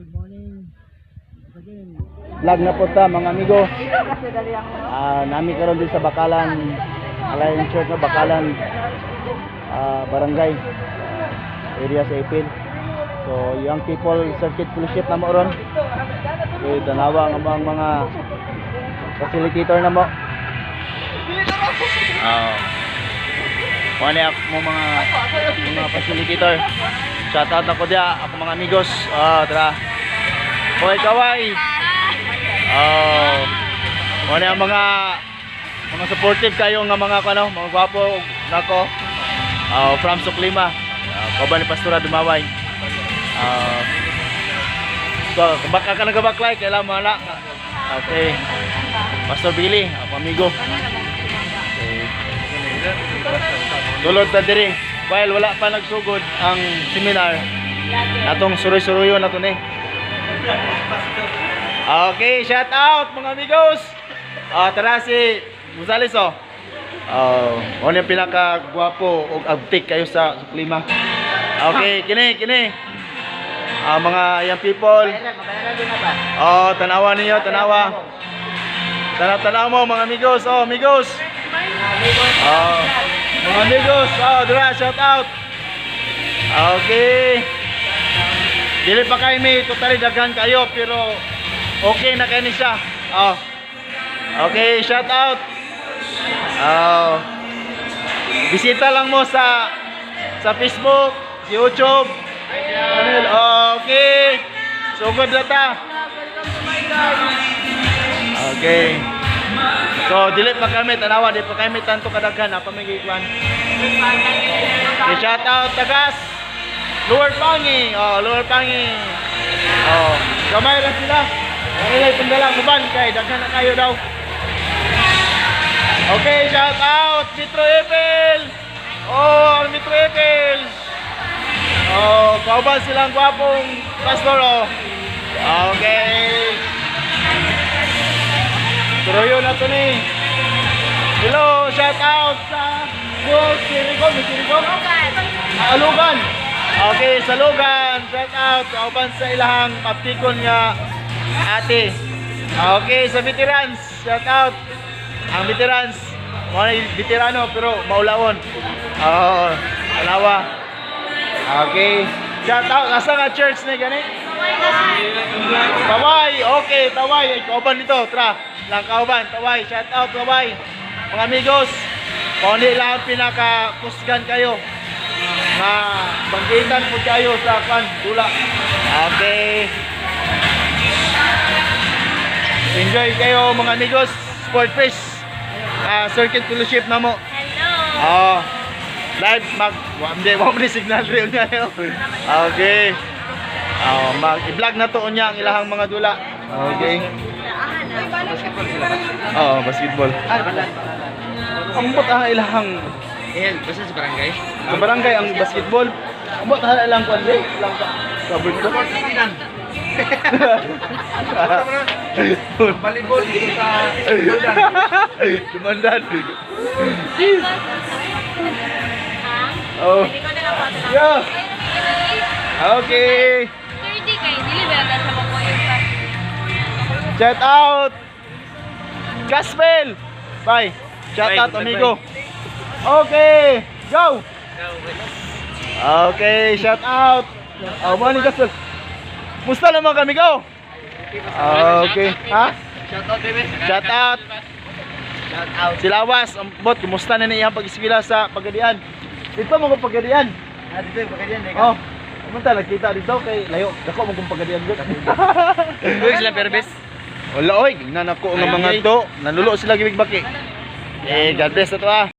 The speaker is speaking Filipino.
good morning. Again, Vlog na po ta mga amigo. Ah, nami karon din sa Bakalan Alliance Church na Bakalan ah, barangay area sa Ipil. So young people circuit fellowship na mo ron. Okay, tanawa ang mga, mga facilitator na mo. Ah. Uh, mo mga mga facilitator. Shout out ako dia ako mga amigos. Ah, tara. Hoy kaway. Oh. Mo ang mga mga supportive kayo nga mga kano, mga gwapo nako. Ah, from Suklima. Uh, kauban ni Pastora Dumaway. Ah. so, baka ka nagabaklay, kailangan mo na. Okay. Pastor Billy, ako amigo. Okay. Dulod ta diri. While wala pa nagsugod ang seminar, atong suroy-suroyo na to ni. Okay, shout out mga amigos. Ah, tara si Gonzales oh. Oh, ano yung pinaka gwapo ug abtik kayo sa klima. Okay, kini kini. Ah, mga young people. Oh, tanawa ninyo, tanawa. Tanaw-tanaw mo mga amigos. Oh, amigos. Oh, mga amigos. Oh, dira shout out. Okay. Dili pa kay may totally daghan kayo pero okay na kayo ni siya. Oh. Okay, shout out. Oh. Bisita lang mo sa sa Facebook, YouTube. Channel. Okay. Sugod na ta. Okay. So, dili pa kami tanawa, di pa kami tanto kadaghan apa may gikuan. Okay, shout out tagas. Lower Pangi. Oh, Lower Pangi. Oh, gamay lang sila. Ano lang uban kay daghan na kayo daw. Okay, shout out Metro Apple. Oh, Metro Apple. Oh, kauban silang gwapong pastor oh. Okay. Turoyo na to ni. Hello, shout out sa Buong Sirigom, Sirigom. Ah, Alugan. Okay, sa Lugan, shout out kauban sa ilahang paptikon nga ate. Okay, sa veterans, shout out ang veterans. Mga veterano pero maulawon. Oo, alawa. Okay. Shout out asa nga church na gani? Taway, okay, taway. Kauban dito, tra. Lang kauban, taway. Shout out, taway. Mga amigos, kung lang pinaka-kusgan kayo, na banggitan po kayo sa kan dula. Okay. Enjoy kayo mga amigos. Sport fish. Ah, circuit fellowship na mo. Hello. Oh. Live mag hindi wa mo signal real yo. Okay. Oh, mag i-vlog na to unya ang ilahang mga dula. Okay. Oh, basketball. Ambot ang ilahang eh, basta sa barangay. sa barangay ang basketball. Ambot ang ilang kwan di? Ilang ka. Covered ko. Volleyball dito sa Dumandan. Oh. Ko lang lang. Yeah. Okay. 30 kay deliver na sa mga. Shout out. Gaspel. Bye. Shout Bye, out bye, amigo. Okay. Go. Okay, shout out. Oh, morning Gaspel. Musta naman kami go? Okay. Ha? Shout out, baby. Shout out. Shout out. Si Lawas, ang bot, kumusta na niya pag-eskwela sa Pagadian? Dito mo kung Pagadian. Ah, dito yung pagkadiyan, eh. Oh. Pumunta nagkita dito kay layo. Dako mo kung Pagadian gud. Uy, sila perbes. Wala oy, gignan ako nga mga to. Nanulo sila gibig baki. Eh, God bless na to ah.